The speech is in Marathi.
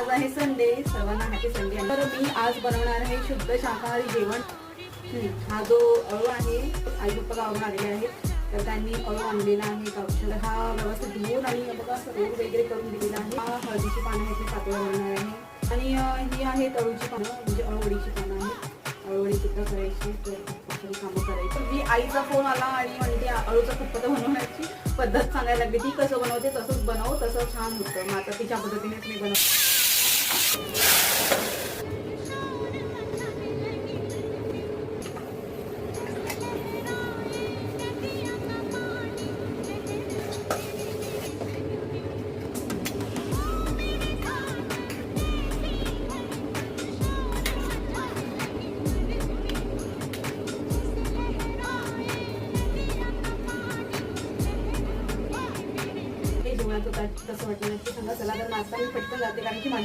आज आहे संडे सर्वांना हॅपी संडे तर मी आज बनवणार आहे शुद्ध शाकाहारी जेवण. हा जो अळू आहे आई पप्पा गावाला आलेले आहेत. तर त्यांनी अळू आणलेला आहे औषध. हा व्यवस्थित धुवून आणि बघा रोग वगैरे करून दिलेला आहे. हा हळदीची पानं आहेत पातळ बनवणार आहे. आणि ही आहेत अळूची पानं म्हणजे अळूवडीची पानं आहेत. अळूवडी सुद्धा करायची तर कामं करायची. मी आईचा फोन आला आणि म्हणते अळूचा कुप्पत बनवण्याची पद्धत सांगायला लागली. ती कसं बनवते तसंच बनव तसं छान होतं. मग आता तिच्या पद्धतीनेच मी बनवते कसं वाटलं नक्की सांगा चला तर नाश्ता मी पटकन जाते कारण की